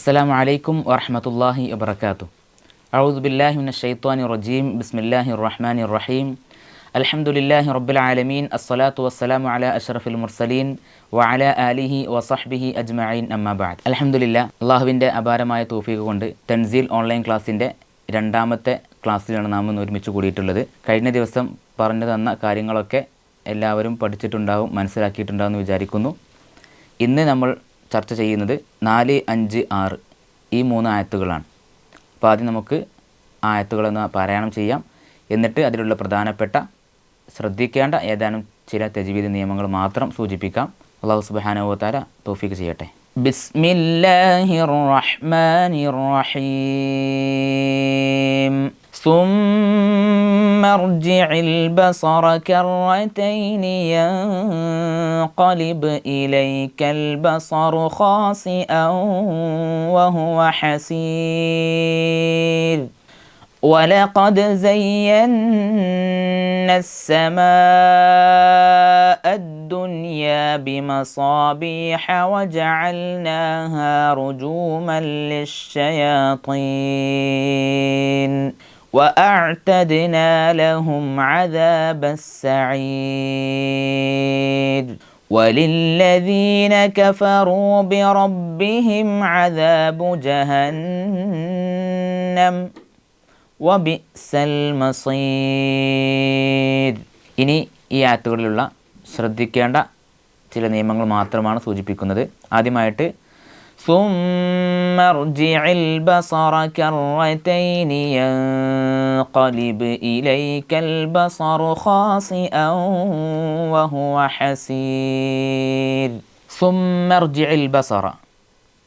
അസ്സലാമു അലൈക്കും വറഹമത്തല്ലാഹി വബർക്കാത്തു അഴുദുബില്ലാഹിമിൻ ഷെയ്ത്വാനി റജീം. ബിസ്മില്ലാഹി റഹ്മാനി റഹീം. അലഹമുല്ലാഹി റബ്ബുൽ ആലമീൻ. അസ്സലാത്തു വസ്സലാമു അല അഷറഫുൽ മുർസലീൻ വഅല അലിഹി വസഹ്ബിഹി അജ്മഈൻ. അമ്മാബാദ് അലഹമുല്ല അള്ളാഹുവിന്റെ അപാരമായ തൂഫീക്ക് കൊണ്ട് തൻസീൽ ഓൺലൈൻ ക്ലാസ്സിന്റെ രണ്ടാമത്തെ ക്ലാസ്സിലാണ് നാം ഇന്ന് ഒരുമിച്ച് കൂടിയിട്ടുള്ളത്. കഴിഞ്ഞ ദിവസം പറഞ്ഞു തന്ന കാര്യങ്ങളൊക്കെ എല്ലാവരും പഠിച്ചിട്ടുണ്ടാവും മനസ്സിലാക്കിയിട്ടുണ്ടാവും എന്ന് വിചാരിക്കുന്നു. ഇന്ന് നമ്മൾ ചർച്ച ചെയ്യുന്നത് നാല് അഞ്ച് ആറ് ഈ മൂന്ന് ആയത്തുകളാണ്. അപ്പോൾ ആദ്യം നമുക്ക് ആയത്തുകളൊന്ന് പാരായണം ചെയ്യാം. എന്നിട്ട് അതിലുള്ള പ്രധാനപ്പെട്ട ശ്രദ്ധിക്കേണ്ട ഏതാനും ചില തെജീവിത നിയമങ്ങൾ മാത്രം സൂചിപ്പിക്കാം. അള്ളാഹു സുബാനുവത്താര തോഫിക്ക് ചെയ്യട്ടെ. ബിസ്മില്ലാഹിർ റഹ്മാനിർ റഹീം. ثم ارجع البصر كرتين ينقلب إليك البصر خاسئا وهو حسير. ولقد زينا السماء الدنيا بمصابيح وجعلناها رجوما للشياطين. وأعتدنا لهم عذاب السعير وللذين كفروا بربهم عذاب جهنم വബിസൽ മസീർ ഇനി ഈ ആയത്തുകളിലുള്ള ശ്രദ്ധിക്കേണ്ട ചില നിയമങ്ങൾ മാത്രമാണ് സൂചിപ്പിക്കുന്നത് ആദ്യമായിട്ട് ثم ارجع البصر كرتين ينقلب إليك البصر خاسئا وهو حسير ثم ارجع البصر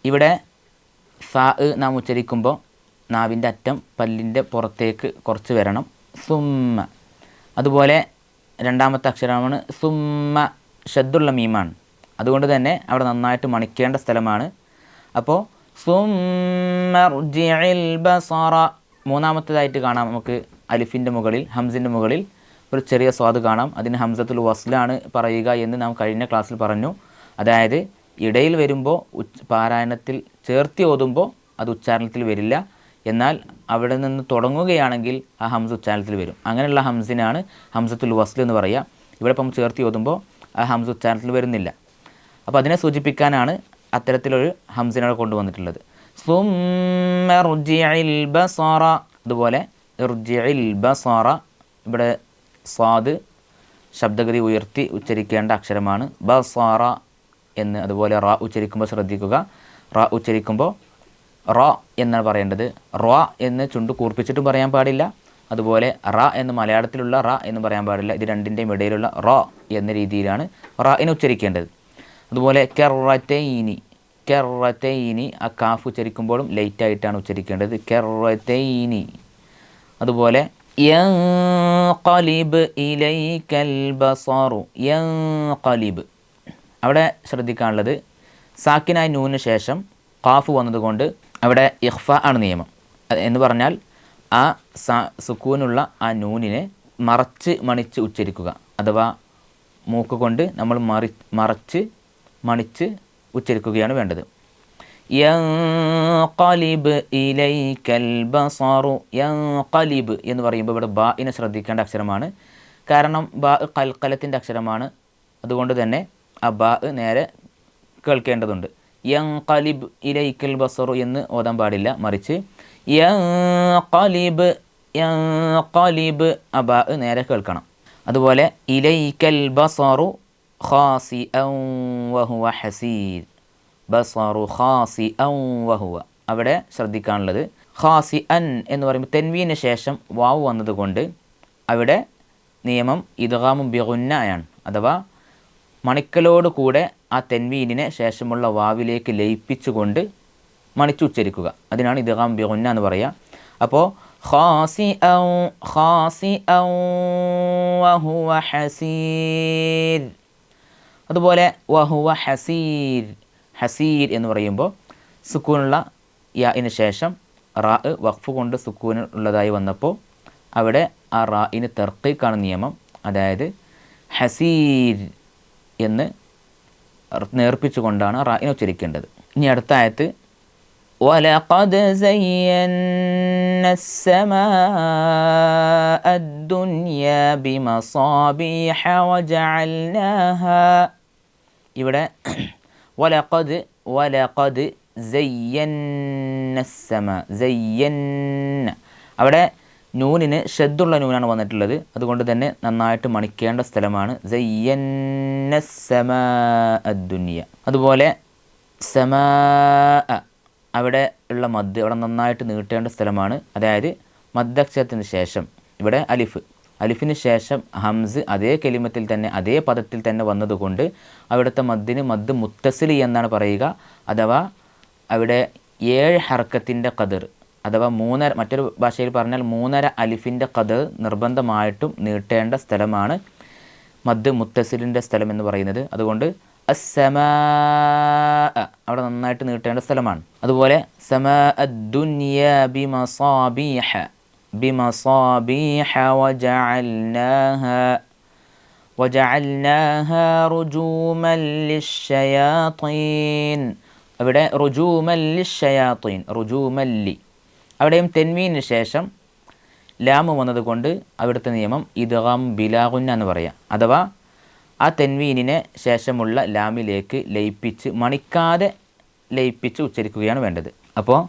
ഇവിടെ സാ നാം ഉച്ചരിക്കുമ്പോൾ നാവിൻ്റെ അറ്റം പല്ലിൻ്റെ പുറത്തേക്ക് കുറച്ച് വരണം സുമ്മ അതുപോലെ രണ്ടാമത്തെ അക്ഷരമാണ് സുമ്മ ഷദ്ദുള്ള മീമാണ് അതുകൊണ്ട് തന്നെ അവിടെ നന്നായിട്ട് മണിക്കേണ്ട സ്ഥലമാണ് അപ്പോൾ ബസറ മൂന്നാമത്തേതായിട്ട് കാണാം നമുക്ക് അലിഫിന്റെ മുകളിൽ ഹംസിന്റെ മുകളിൽ ഒരു ചെറിയ സ്വാദ് കാണാം. അതിന് ഹംസത്തുൽ വസ്ലാണ് പറയുക എന്ന് നാം കഴിഞ്ഞ ക്ലാസ്സിൽ പറഞ്ഞു. അതായത് ഇടയിൽ വരുമ്പോൾ പാരായണത്തിൽ ചേർത്തി ഓതുമ്പോൾ അത് ഉച്ചാരണത്തിൽ വരില്ല. എന്നാൽ അവിടെ നിന്ന് തുടങ്ങുകയാണെങ്കിൽ ആ ഹംസ ഉച്ചാരണത്തിൽ വരും. അങ്ങനെയുള്ള ഹംസിനാണ് ഹംസത്തുൽ വസ്ൽ എന്ന് പറയുക. ഇവിടെ ഇപ്പം ചേർത്തി ഓതുമ്പോൾ ആ ഹംസ ഉച്ചാരണത്തിൽ വരുന്നില്ല. അപ്പോൾ അതിനെ സൂചിപ്പിക്കാനാണ് അത്തരത്തിലൊരു ഹംസിനോട് കൊണ്ടുവന്നിട്ടുള്ളത്. ബസറ. അതുപോലെ ബസറ. ഇവിടെ സ്വാദ് ശബ്ദഗതി ഉയർത്തി ഉച്ചരിക്കേണ്ട അക്ഷരമാണ് ബസാറ എന്ന് അതുപോലെ റ ഉച്ചരിക്കുമ്പോൾ ശ്രദ്ധിക്കുക. റ ഉച്ചരിക്കുമ്പോൾ റ എന്നാണ് പറയേണ്ടത്. റ എന്ന് ചുണ്ട് കൂർപ്പിച്ചിട്ടും പറയാൻ പാടില്ല. അതുപോലെ റ എന്ന് മലയാളത്തിലുള്ള റ എന്ന് പറയാൻ പാടില്ല. ഇത് രണ്ടിന്റെയും ഇടയിലുള്ള റ എന്ന രീതിയിലാണ് റ എന്ന് ഉച്ചരിക്കേണ്ടത്. അതുപോലെ കെറത്തൈനി കെറത്തൈനി ആ കാഫ് ഉച്ചരിക്കുമ്പോഴും ലൈറ്റായിട്ടാണ് ഉച്ചരിക്കേണ്ടത്. കെറത്തൈനി അതുപോലെ യലിബ് ഇലൈക്കൽ ബസറു. യലിബ് അവിടെ ശ്രദ്ധിക്കാനുള്ളത് സാക്കിനായി നൂന് ശേഷം കാഫ് വന്നതുകൊണ്ട് അവിടെ ഇഹ്ഫ ആണ് നിയമം. എന്ന് പറഞ്ഞാൽ ആ സുക്കൂനുള്ള ആ നൂനിനെ മറച്ച് മണിച്ച് ഉച്ചരിക്കുക. അഥവാ മൂക്ക് കൊണ്ട് നമ്മൾ മറി മറച്ച് മണിച്ച് ഉച്ചരിക്കുകയാണ് വേണ്ടത്. യലിബ് ഇലൈക്കൽ ബസറു. യലിബ് എന്ന് പറയുമ്പോൾ ഇവിടെ ബാഇനെ ശ്രദ്ധിക്കേണ്ട അക്ഷരമാണ്. കാരണം ബാ കൽക്കലത്തിന്റെ അക്ഷരമാണ്. അതുകൊണ്ട് തന്നെ ആ ബാ നേരെ കേൾക്കേണ്ടതുണ്ട്. യങ്കലിബ് ഇലൈക്കൽ ബസറു എന്ന് ഓതാൻ പാടില്ല മറിച്ച് യങ്കലിബ് ആ ബാ നേരെ കേൾക്കണം. അതുപോലെ ഇലൈക്കൽ ബസറു ഖാസി വഹുവ ഹസീർ ബസറു ഖാസി വഹുവ. അവിടെ ശ്രദ്ധിക്കാനുള്ളത് ഖാസി അൻ എന്ന് പറയുമ്പോൾ തെൻവീന് ശേഷം വാവ് വന്നതുകൊണ്ട് അവിടെ നിയമം ഇദ്ഗാമും ബിഗുന്നയാണ്. അഥവാ മണിക്കലോട് കൂടെ ആ തെൻവീനിനെ ശേഷമുള്ള വാവിലേക്ക് ലയിപ്പിച്ചുകൊണ്ട് മണിച്ചുച്ചരിക്കുക അതിനാണ് ഇദ്ഗാം ബിഗുന്ന എന്ന് പറയുക. അപ്പോൾ ഖാസി ഖാസി ഹസീർ അതുപോലെ വഹുവ ഹസീർ ഹസീർ എന്ന് പറയുമ്പോൾ സുക്കൂനുള്ള യാഇന് ശേഷം റാ വഖഫ് കൊണ്ട് സുക്കൂൻ ഉള്ളതായി വന്നപ്പോൾ അവിടെ ആ റായിന് തെർക്കീക്കാണ് നിയമം. അതായത് ഹസീർ എന്ന് നേർപ്പിച്ചുകൊണ്ടാണ് റായിനെ ഉച്ചരിക്കേണ്ടത്. ഇനി അടുത്ത ആയത്ത് ولقد زينا السماء الدنيا بمصابيح وجعلناها ഇവിടെ വലഖദ് വലഖദ് സയ്യന്ന സമ സയ്യന്ന അവിടെ നൂനിന് ഷദ്ദുള്ള നൂനാണ് വന്നിട്ടുള്ളത് അതുകൊണ്ട് തന്നെ നന്നായിട്ട് മണിക്കേണ്ട സ്ഥലമാണ് സയ്യന്ന സമ അദ്ദുനിയ അതുപോലെ സമ അവിടെ ഉള്ള മദ് അവിടെ നന്നായിട്ട് നീട്ടേണ്ട സ്ഥലമാണ്. അതായത് മദ്ദക്ഷരത്തിന് ശേഷം ഇവിടെ അലിഫ്. അലിഫിന് ശേഷം ഹംസ് അതേ കെലിമത്തിൽ തന്നെ അതേ പദത്തിൽ തന്നെ വന്നതുകൊണ്ട് അവിടുത്തെ മദ്ദിന് മദ് മുത്തസിലി എന്നാണ് പറയുക. അഥവാ അവിടെ ഏഴ് ഹർക്കത്തിന്റെ കതിർ അഥവാ മൂന്നര മറ്റൊരു ഭാഷയിൽ പറഞ്ഞാൽ മൂന്നര അലിഫിന്റെ കതിർ നിർബന്ധമായിട്ടും നീട്ടേണ്ട സ്ഥലമാണ് മദ് മുത്തസിലിന്റെ സ്ഥലം എന്ന് പറയുന്നത്. അതുകൊണ്ട് അസമാ അവിടെ നന്നായിട്ട് നീട്ടേണ്ട സ്ഥലമാണ്. അതുപോലെ സമാ റുജൂമൻ അവിടെ റുജൂമൻ അവിടെയും തെന്മീന് ശേഷം ലാമ് വന്നതുകൊണ്ട് അവിടുത്തെ നിയമം ഇദ്ഗാം ബിലാഗുന്ന എന്ന് പറയാം. അഥവാ ആ തെൻവീനിനെ ശേഷമുള്ള ലാമിലേക്ക് ലയിപ്പിച്ച് മണിക്കാതെ ലയിപ്പിച്ച് ഉച്ചരിക്കുകയാണ് വേണ്ടത്. അപ്പോൾ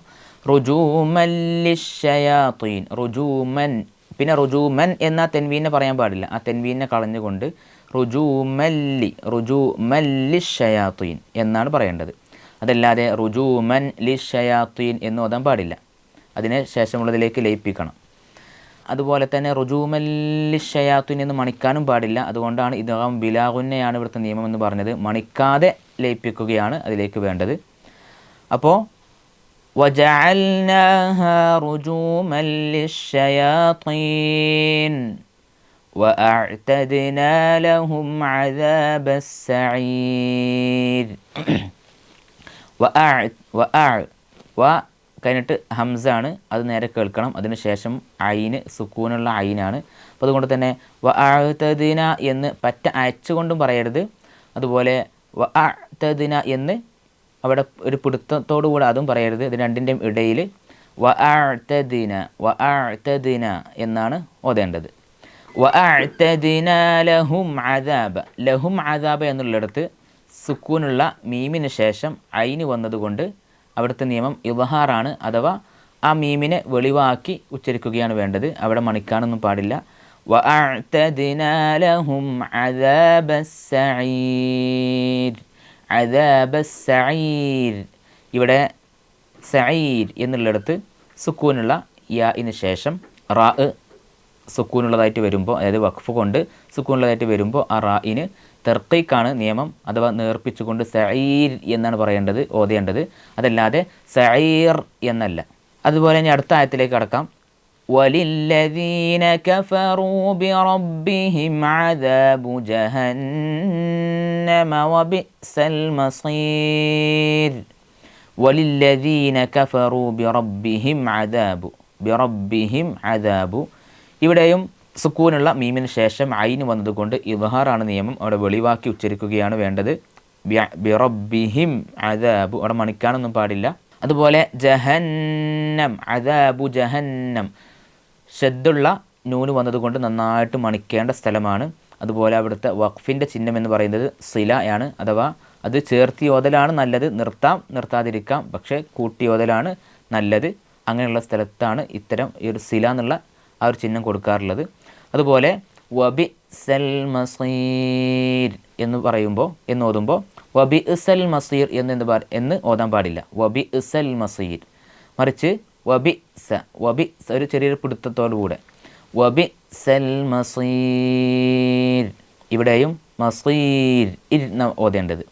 റുജൂമല്ലിഷയാത്തീൻ റുജൂമൻ പിന്നെ റുജൂമൻ എന്ന തെൻവീനെ പറയാൻ പാടില്ല. ആ തെൻവീനെ കളഞ്ഞുകൊണ്ട് റുജൂമല്ലി റുജൂമല്ലിഷയാത്തീൻ എന്നാണ് പറയേണ്ടത്. അതല്ലാതെ റുജൂമൻ ലിഷയാത്തീൻ എന്ന് ഓതാൻ പാടില്ല. അതിന് ശേഷമുള്ളതിലേക്ക് ലയിപ്പിക്കണം. അതുപോലെ തന്നെ റുജൂമല്ലിഷയാത്തുൻ എന്ന് മണിക്കാനും പാടില്ല അതുകൊണ്ടാണ് ഇതാം ബിലാഗുന്നയാണ് ഇവിടുത്തെ നിയമം എന്ന് പറഞ്ഞത് മണിക്കാതെ ലയിപ്പിക്കുകയാണ് അതിലേക്ക് വേണ്ടത് അപ്പോൾ وجعلناها رجوما للشياطين وأعتدنا لهم عذاب السعير وأع وأع കഴിഞ്ഞിട്ട് ഹംസാണ് അത് നേരെ കേൾക്കണം. അതിനുശേഷം ഐന് സുക്കൂനുള്ള ഐനാണ്. അപ്പോൾ അതുകൊണ്ട് തന്നെ വ അഴുത്തദിന എന്ന് പറ്റ അയച്ചുകൊണ്ടും പറയരുത്. അതുപോലെ വ അഴുത്തദിന എന്ന് അവിടെ ഒരു പിടുത്തത്തോടു കൂടെ അതും പറയരുത്. ഇത് രണ്ടിന്റെയും ഇടയിൽ വ അഴുത്തദിന വ അഴുത്തദിന എന്നാണ് ഓതേണ്ടത്. വ അഴുത്തദിന ലഹും അദാബ ലഹും അദാബ എന്നുള്ളിടത്ത് സുക്കൂനുള്ള മീമിന് ശേഷം ഐന് വന്നതുകൊണ്ട് അവിടുത്തെ നിയമം യുബഹാറാണ് അഥവാ ആ മീമിനെ വെളിവാക്കി ഉച്ചരിക്കുകയാണ് വേണ്ടത്. അവിടെ മണിക്കാനൊന്നും പാടില്ല. ഇവിടെ സയീർ എന്നുള്ളിടത്ത് സുക്കൂനുള്ള യാ ഇന് ശേഷം റാ സുക്കൂനുള്ളതായിട്ട് വരുമ്പോൾ അതായത് വഖഫ് കൊണ്ട് സുക്കൂനുള്ളതായിട്ട് വരുമ്പോൾ ആ റായിന് തെർക്കൈക്കാണ് നിയമം അഥവാ നേർപ്പിച്ചുകൊണ്ട് സഈർ എന്നാണ് പറയേണ്ടത് ഓതേണ്ടത് അതല്ലാതെ സഈർ എന്നല്ല അതുപോലെ ഇനി അടുത്ത ആയത്തിലേക്ക് കടക്കാം وللذين كفروا بربهم عذاب جهنم وبئس المصير وللذين كفروا بربهم عذاب بربهم عذاب ഇവിടെയും സുക്കൂനുള്ള മീമിന് ശേഷം ഐന് വന്നതുകൊണ്ട് ഇവഹാറാണ് നിയമം അവിടെ വെളിവാക്കി ഉച്ചരിക്കുകയാണ് വേണ്ടത്. ബിറബിഹിം അദാബു. അവിടെ മണിക്കാനൊന്നും പാടില്ല. അതുപോലെ ജഹന്നം അദാബു ജഹന്നം. ഷദ്ദുള്ള നൂന് വന്നതുകൊണ്ട് നന്നായിട്ട് മണിക്കേണ്ട സ്ഥലമാണ്. അതുപോലെ അവിടുത്തെ വഖഫിന്റെ ചിഹ്നം എന്ന് പറയുന്നത് സിലയാണ്. അഥവാ അത് ചേർത്തി ഓതലാണ് നല്ലത്. നിർത്താം നിർത്താതിരിക്കാം. പക്ഷേ കൂട്ടി ഓതലാണ് നല്ലത്. അങ്ങനെയുള്ള സ്ഥലത്താണ് ഇത്തരം ഈ ഒരു സില എന്നുള്ള ആ ഒരു ചിഹ്നം കൊടുക്കാറുള്ളത്. അതുപോലെ വബി സൽ മസീർ എന്ന് പറയുമ്പോൾ എന്ന് ഓതുമ്പോൾ വബി ഇസൽ മസീർ എന്ന് എന്ത് എന്ന് ഓതാൻ പാടില്ല. വബി ഇസൽ മസീർ. മറിച്ച് വബി സ വബി ഒരു ചെറിയൊരു പിടുത്തത്തോടുകൂടെ വബി സൽ മസീർ. ഇവിടെയും മസീർ ഇർ ഓതേണ്ടത്.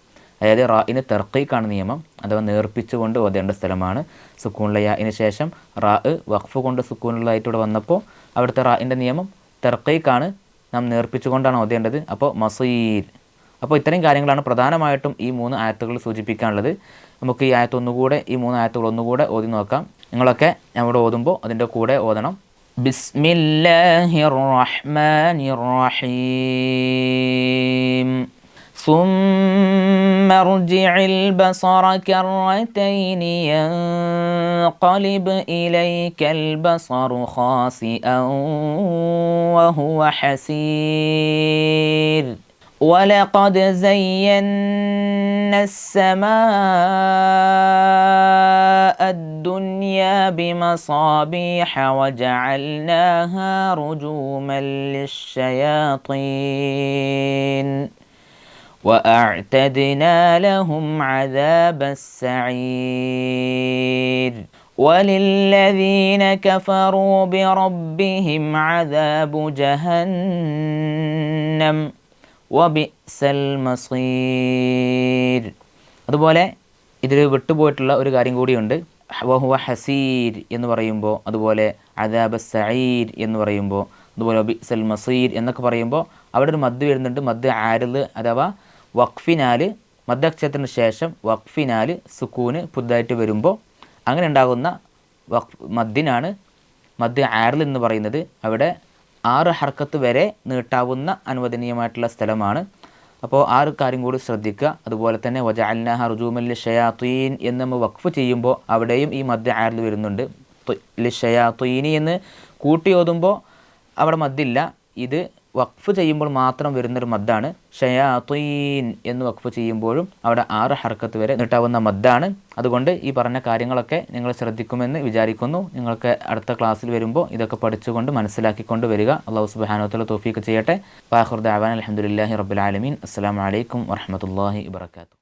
അതായത് റായിന് തെർക്കൈക്കാണ് നിയമം. അഥവാ നേർപ്പിച്ചുകൊണ്ട് ഓതേണ്ട സ്ഥലമാണ് സുക്കൂണുള്ള യാഇന് ശേഷം റാ വഖഫ് കൊണ്ട് സുക്കൂണുള്ളതായിട്ടൂടെ വന്നപ്പോൾ അവിടുത്തെ റാഇന്റെ നിയമം തെർക്കൈക്കാണ് നാം നേർപ്പിച്ചുകൊണ്ടാണ് ഓതേണ്ടത്. അപ്പോൾ മസീൽ അപ്പോൾ ഇത്തരം കാര്യങ്ങളാണ് പ്രധാനമായിട്ടും ഈ മൂന്ന് ആയത്തുകൾ സൂചിപ്പിക്കാനുള്ളത്. നമുക്ക് ഈ ആയത്ത് ഒന്നുകൂടെ ഈ മൂന്ന് ആയത്തുകൾ ഒന്നുകൂടെ ഓതി നോക്കാം. നിങ്ങളൊക്കെ അവിടെ ഓതുമ്പോൾ അതിന്റെ കൂടെ ഓതണം. ബിസ്മില്ലാഹിർ റഹ്മാനിർ റഹീം. ثم ارجع البصر كرتين ينقلب إليك البصر خاسئا وهو حسير. ولقد زينا السماء الدنيا بمصابيح وجعلناها رجوما للشياطين. وأعتدنا لهم عذاب السعير وللذين كفروا بربهم عذاب جهنم വബിസൽ മസീർ അതുപോലെ ഇതിൽ വിട്ടുപോയിട്ടുള്ള ഒരു കാര്യം കൂടിയുണ്ട് വഹുവ ഹസീർ എന്ന് പറയുമ്പോൾ അതുപോലെ അദാബ സഈർ എന്ന് പറയുമ്പോൾ അതുപോലെ ബിസൽ മസീർ എന്നൊക്കെ പറയുമ്പോൾ അവിടെ ഒരു മദ് വരുന്നുണ്ട് മദ് ആരില് അഥവാ വഖഫിനാല് മദ്യക്ഷത്തിന് ശേഷം വഖഫിനാല് സുക്കൂന് പുതുതായിട്ട് വരുമ്പോൾ അങ്ങനെ ഉണ്ടാകുന്ന വഖ് മദ്ദിനാണ് മദ് ആറിൽ എന്ന് പറയുന്നത്. അവിടെ ആറ് ഹർക്കത്ത് വരെ നീട്ടാവുന്ന അനുവദനീയമായിട്ടുള്ള സ്ഥലമാണ്. അപ്പോൾ ആറ് കാര്യം കൂടി ശ്രദ്ധിക്കുക. അതുപോലെ തന്നെ വജ അൽനഹ റുജൂമല്ലി ഷയാത്തീൻ എന്ന് നമ്മൾ വഖഫ് ചെയ്യുമ്പോൾ അവിടെയും ഈ മദ്യ ആറിൽ വരുന്നുണ്ട്. ഷയാത്തീനി എന്ന് കൂട്ടി ഓതുമ്പോൾ അവിടെ മദ്ദില്ല. ഇത് വഖഫ് ചെയ്യുമ്പോൾ മാത്രം വരുന്നൊരു മദ്ദാണ്. ഷയാത്തീൻ എന്ന് വഖഫ് ചെയ്യുമ്പോഴും അവിടെ ആറ് ഹർക്കത്ത് വരെ നീട്ടാവുന്ന മദ്ദാണ്. അതുകൊണ്ട് ഈ പറഞ്ഞ കാര്യങ്ങളൊക്കെ നിങ്ങൾ ശ്രദ്ധിക്കുമെന്ന് വിചാരിക്കുന്നു. നിങ്ങൾക്ക് അടുത്ത ക്ലാസ്സിൽ വരുമ്പോൾ ഇതൊക്കെ പഠിച്ചുകൊണ്ട് മനസ്സിലാക്കിക്കൊണ്ട് വരിക. അള്ളാഹു സുബാനോത്തല തോഫീക്ക് ചെയ്യട്ടെ. ഫാഹുർ ദാവാൻ അലഹമുല്ലാഹി റബുലാലമീൻ അസ്സാം വലൈക്കും വർഹമത്തല്ലാഹി വാത്തു